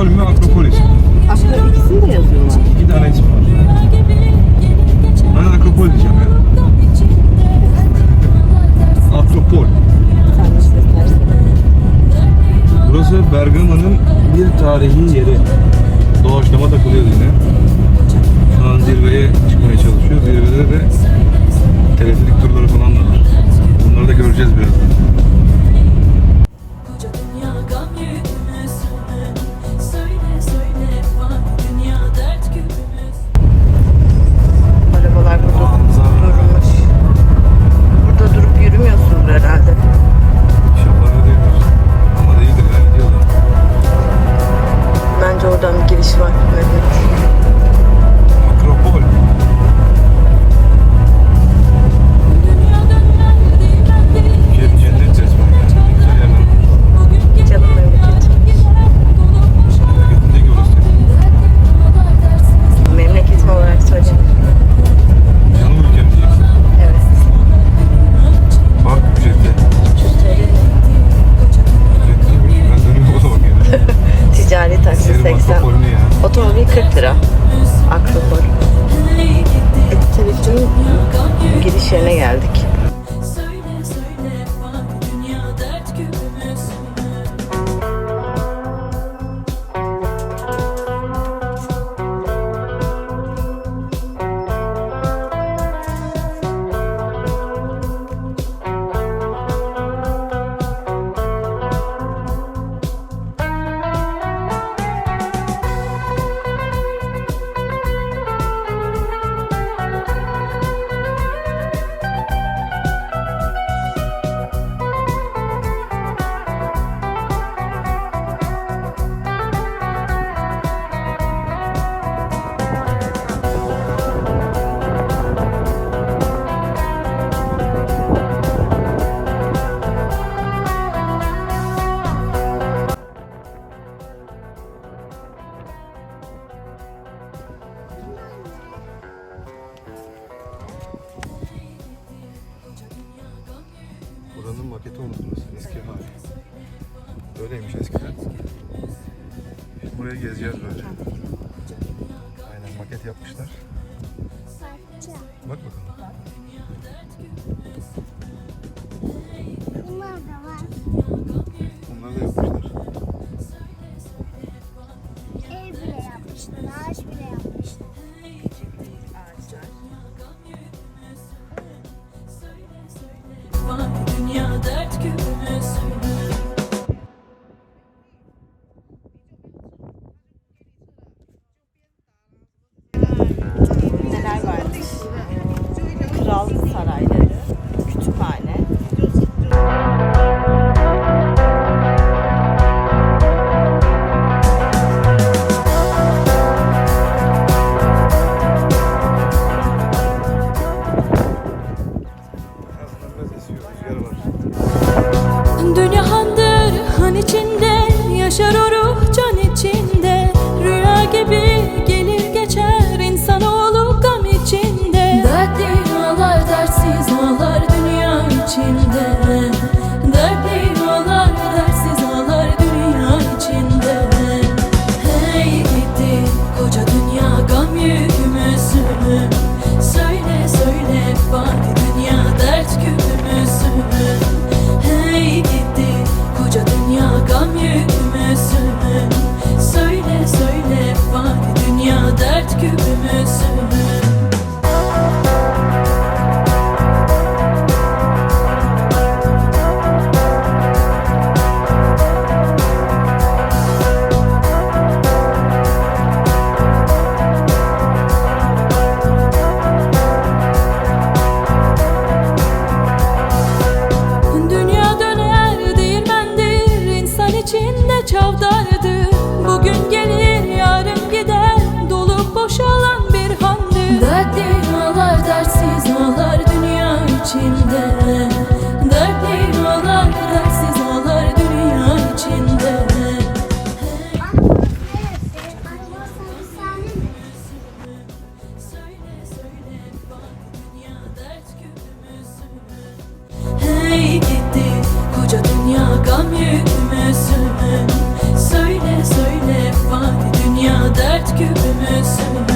Akropol mü Akropolis mi? Aslında ikisini de yazıyorlar. İki tane isim var. Ben Akropol diyeceğim ya. Akropol. Burası Bergama'nın bir tarihi yeri. Doğaçlama takılıyor yine. Şu an zirveye çıkmaya çalışıyor. Zirvede de teleferik turları falan da var. Bunları da göreceğiz birazdan. iş yerine geldik. Buraya gezeceğiz böyle. Aynen maket yapmışlar. Bak bakalım. Bunlar da. Bunları yapmışlar. Ev bile yapmışlar. sensiz ağlar dünya içinde. gübümüzün